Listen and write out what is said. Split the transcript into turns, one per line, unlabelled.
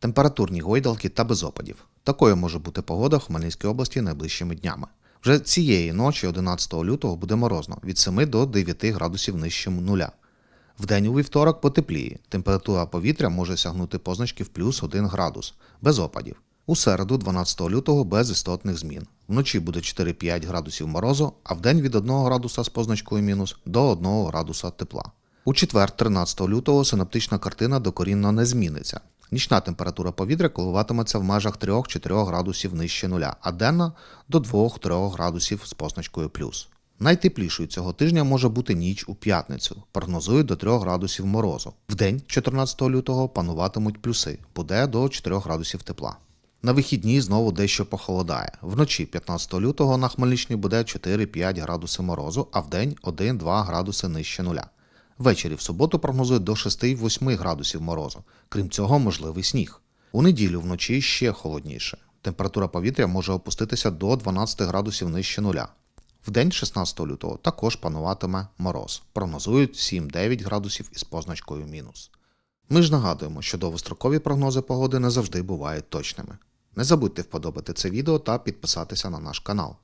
температурні гойдалки та без опадів. Такою може бути погода в Хмельницькій області найближчими днями. Вже цієї ночі, 11 лютого, буде морозно від 7 до 9 градусів нижче нуля. Вдень у вівторок потепліє. Температура повітря може сягнути позначки в плюс 1 градус, без опадів. У середу, 12 лютого, без істотних змін. Вночі буде 4-5 градусів морозу, а вдень від 1 градуса з позначкою мінус до 1 градуса тепла. У четвер, 13 лютого, синоптична картина докорінно не зміниться. Нічна температура повітря коливатиметься в межах 3-4 градусів нижче нуля, а денна до 2-3 градусів з позначкою плюс. Найтеплішою цього тижня може бути ніч у п'ятницю. Прогнозують до 3 градусів морозу. Вдень, 14 лютого, пануватимуть плюси, буде до 4 градусів тепла. На вихідні знову дещо похолодає. Вночі 15 лютого на Хмельниччині буде 4-5 градуси морозу, а вдень 1-2 градуси нижче нуля. Ввечері в суботу прогнозують до 6-8 градусів морозу. Крім цього, можливий сніг. У неділю вночі ще холодніше. Температура повітря може опуститися до 12 градусів нижче нуля. Вдень 16 лютого також пануватиме мороз. Прогнозують 7-9 градусів із позначкою мінус. Ми ж нагадуємо, що довгострокові прогнози погоди не завжди бувають точними. Не забудьте вподобати це відео та підписатися на наш канал.